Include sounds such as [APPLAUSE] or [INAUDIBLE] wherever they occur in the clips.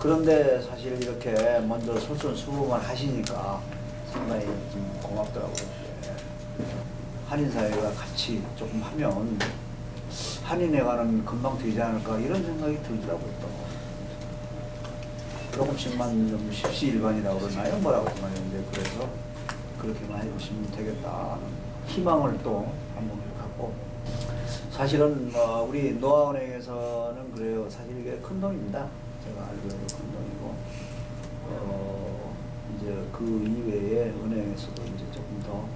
그런데 사실 이렇게 먼저 솔선수범을 하시니까 상당히 좀 고맙더라고요. 예. 한인 사회가 같이 조금 하면 한인에 관한 금방 되지 않을까 이런 생각이 들더라고요. 또. 조금씩만 좀 십시일반이라고 그러나요? 뭐라고 말했는데 그래서 그렇게만 해주시면 되겠다 하는 희망을 또 한번 갖고 사실은 뭐 우리 노아은행에서는 그래요. 사실 이게 큰 돈입니다. 제가 알기로는 큰 돈이고 어 이제 그 이외에 은행에서도 이제 조금 더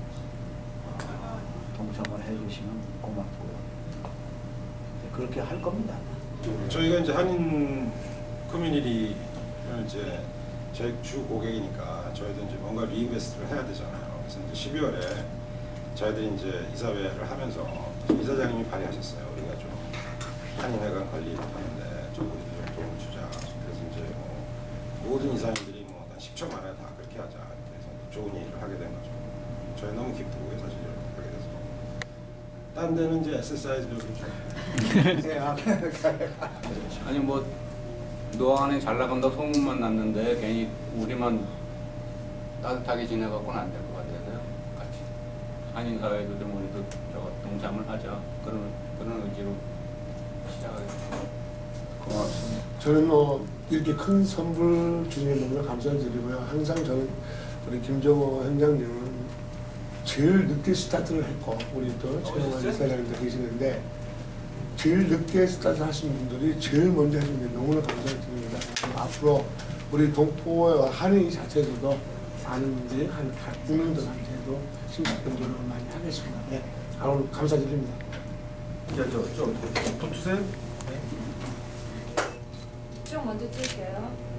어, 동참을 해주시면 고맙고요. 네, 그렇게 할 겁니다. 저희가 이제 한인 커뮤니티를 이제 저희 주 고객이니까 저희도 이제 뭔가 리인베스트를 해야 되잖아요. 그래서 이제 12월에 저희들이 이제 이사회를 하면서 이사장님이 발의하셨어요. 우리가 좀 한인회관 관리를 하는데 좀 우리도 좀 도움을 주자. 그래서 이제 뭐 모든 이사님들이 뭐 한 10초만 해다 그렇게 하자. 그래서 좋은 일을 하게 된 거죠. 저희 너무 기쁘고요, 사실 이렇게 하게 돼서. 딴 데는 이제 SSI도 그렇죠. [LAUGHS] 아니 뭐 노안에 잘 나간다 소문만 났는데 괜히 우리만 따뜻하게 지내갖고는 안. 같이 한인 사회도 좀 우리도 저 동참을 하자 그런 그런 의지로 시작하겠습니다. 고맙습니다. 저는 뭐 이렇게 큰 선물 주시는 너무 감사드리고요. 항상 저는 우리 김정호 현장님은 제일 늦게 스타트를 했고 우리 또 최영환 이사장님도 계시는데 제일 늦게 스타트 하신 분들이 제일 먼저 해준 게 너무나 감사드립니다. 앞으로 우리 동포와 한인 자체에서도 분들이 한 국민들한테도 노력을 많이 하겠습니다. 네, 아, 오늘 감사드립니다. 야, 저, 저, 돈 주세요. 좀 먼저 뛸게요.